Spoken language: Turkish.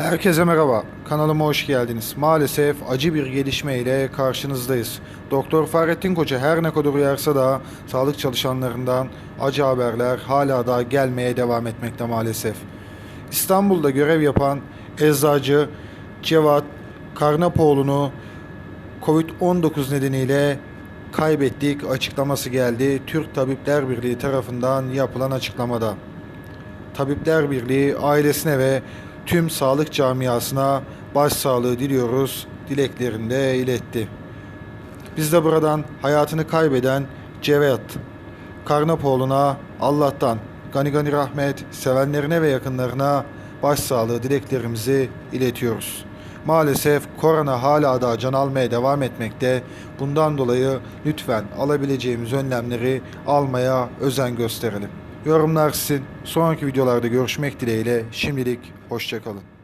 Herkese merhaba. Kanalıma hoş geldiniz. Maalesef acı bir gelişme ile karşınızdayız. Doktor Fahrettin Koca her ne kadar uyarsa da sağlık çalışanlarından acı haberler hala da gelmeye devam etmekte maalesef. İstanbul'da görev yapan eczacı Cevat Karnapoğlu'nu Covid-19 nedeniyle kaybettik açıklaması geldi. Türk Tabipler Birliği tarafından yapılan açıklamada. Tabipler Birliği ailesine ve tüm sağlık camiasına başsağlığı diliyoruz dileklerini de iletti. Biz de buradan hayatını kaybeden Cevat Karnapoğlu'na Allah'tan gani gani rahmet, sevenlerine ve yakınlarına başsağlığı dileklerimizi iletiyoruz. Maalesef korona hala da can almaya devam etmekte. Bundan dolayı lütfen alabileceğimiz önlemleri almaya özen gösterelim. Yorumlar sizin. Sonraki videolarda görüşmek dileğiyle. Şimdilik hoşçakalın.